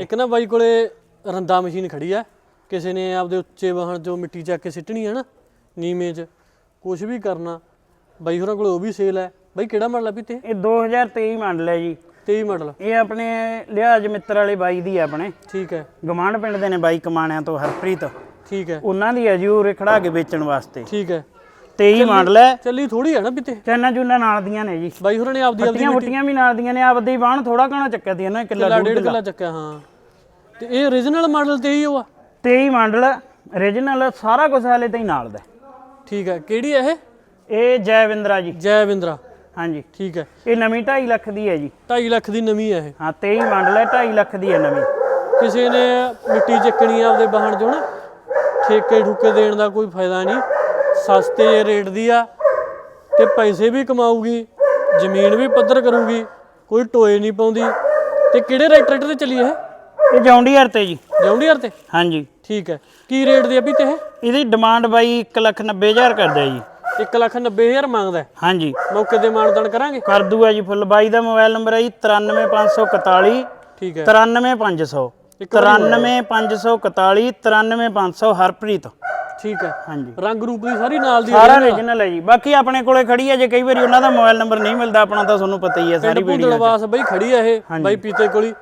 ਇੱਕ ਨਾ ਬਾਈ ਕੋਲੇ ਰੰਦਾ ਮਸ਼ੀਨ ਖੜੀ ਆ ਕਿਸੇ ਨੇ ਆਪਦੇ ਉੱਚੇ ਵਾਹਣ ਚੋਂ ਮਿੱਟੀ ਚੱਕ ਕੇ ਸਿੱਟਣੀ ਹੈ ਨਾ ਨੀਵੇਂ 'ਚ ਕੁਝ ਵੀ ਕਰਨਾ ਬਾਈ ਹੋਰਾਂ ਕੋਲੇ ਉਹ ਵੀ ਸੇਲ ਹੈ ਬਾਈ ਕਿਹੜਾ ਮਾਡਲ ਆ ਵੀ ਤੇ ਇਹ 2023 ਮਾਡਲ ਹੈ ਜੀ। 23 ਮਾਡਲ। ਇਹ ਆਪਣੇ ਲਿਹਾਜ ਮਿੱਤਰ ਵਾਲੇ ਬਾਈ ਦੀ ਹੈ ਆਪਣੇ। ਠੀਕ ਹੈ ਗਮਾਂਡ ਪਿੰਡ ਦੇ ਨੇ ਬਾਈ ਕਮਾਣਿਆਂ ਤੋਂ ਹਰਪ੍ਰੀਤ। ਠੀਕ ਹੈ ਉਹਨਾਂ ਦੀ ਹੈ ਜੀ ਉਹ ਉਰੇ ਖੜਾ ਕੇ ਵੇਚਣ ਵਾਸਤੇ। ਠੀਕ ਹੈ 23 ਮਾਡਲ ਹੈ ਚੱਲੀ ਥੋੜੀ ਹੈ ਨਾ ਵੀ ਤੇ। ਚੈਨਾ ਚੂਨਾ ਨਾਲ ਦੀਆਂ ਨੇ ਜੀ। ਬਾਈ ਹੋਰਾਂ ਨੇ ਆਪਦੀ ਆਪਦੀ ਪੁੱਟੀਆਂ ਵੀ ਨਾਲ ਦੀਆਂ ਨੇ ਆਪਦੇ ਹੀ ਬਾਣ ਥੋੜਾ ਘਣਾ ਚੱਕਿਆ ਦੀ ਨਾ ਕਿੱਲਾ ਕਿੱਲਾ ਡੇਢ ਕਿੱਲਾ। ਚੱਕਿਆ ਹਾਂ। ਤੇ ਇਹ origignal ਮਾਡਲ ਤੇ ਹੀ ਉਹ ਆ? 23 ਮਾਡਲ origignal ਸਾਰਾ ਕੁਝ ਹਾਲੇ ਤਾਂ ਹੀ ਨਾਲ ਦਾ। ਠੀਕ ਹੈ ਕਿਹੜੀ ਹੈ ਇਹ? ਇਹ ਜੈਵਿੰਦਰਾ ਜੀ। ਜੈਵਿੰਦਰਾ ਹਾਂਜੀ। ਠੀਕ ਹੈ। ਇਹ ਨਵੀਂ 2.5 ਲੱਖ ਦੀ ਹੈ ਜੀ। 2.5 ਲੱਖ ਦੀ ਨਵੀਂ ਹੈ ਇਹ। ਹਾਂ 23 ਮਾਡਲ ਹੈ 2.5 ਲੱਖ ਦੀ ਹੈ ਨਵੀਂ। ਕਿਸੇ ਨੇ ਮਿੱਟੀ ਚੱਕਣੀ ਆਪਦੇ ਵਾਹਣ ਚੋਂ ਨਾ ਠੇਕੇ ਠੁਕੇ ਦੇਣ ਦਾ ਕੋਈ ਫਾਇਦਾ ਨਹੀਂ। ਸਸਤੇ ਰੇਟ ਦੀ ਆ ਤੇ ਪੈਸੇ ਵੀ ਕਮਾਊਗੀ ਜ਼ਮੀਨ ਵੀ ਪੱਧਰ ਕਰੂਗੀ ਕੋਈ ਟੋਏ ਨਹੀਂ ਪਾਉਂਦੀ। ਤੇ ਕਿਹੜੇ ਰੈਕਟਰ ਤੇ ਚੱਲੀ ਇਹ? ਇਹ ਜੌਂਡੀਅਰ ਤੇ ਜੀ। ਜੌਂਡੀਅਰ ਤੇ? ਹਾਂਜੀ। ਠੀਕ ਹੈ। ਕੀ ਰੇਟ ਦੀ ਆ ਵੀ ਤੇ ਇਹ? ਇਹਦੀ ਡਿਮਾਂਡ ਬਾਈ 1,90,000 ਕਰਦਾ ਜੀ। 1 ਲੱਖ 90000 ਮੰਗਦਾ। ਹਾਂਜੀ। ਮੌਕੇ ਤੇ ਮਾਨਦਾਨ ਕਰਾਂਗੇ? ਕਰ ਦੂਗਾ ਜੀ ਫੁੱਲ। ਬਾਈ ਦਾ ਮੋਬਾਈਲ ਨੰਬਰ ਹੈ ਜੀ 93541 ਠੀਕ ਹੈ। 93500 93541 93500 ਹਰਪ੍ਰੀਤ। ਠੀਕ ਹੈ। ਹਾਂਜੀ। ਰੰਗ ਰੂਪ ਦੀ ਸਾਰੀ ਨਾਲ ਦੀ ਸਾਰਾ origignal ਹੈ ਜੀ। ਬਾਕੀ ਆਪਣੇ ਕੋਲੇ ਖੜੀ ਹੈ ਜੇ ਕਈ ਵਾਰੀ ਉਹਨਾਂ ਦਾ ਮੋਬਾਈਲ ਨੰਬਰ ਨਹੀਂ ਮਿਲਦਾ ਆਪਣਾ ਤਾਂ ਤੁਹਾਨੂੰ ਪਤਾ ਹੀ ਹੈ ਸਾਰੀ ਪਿੰਡ ਭੁੰਦੜਵਾਸ ਬਈ ਖੜੀ ਆ ਇਹ ਬਾਈ ਪੀਤੇ ਕੋਲੀ।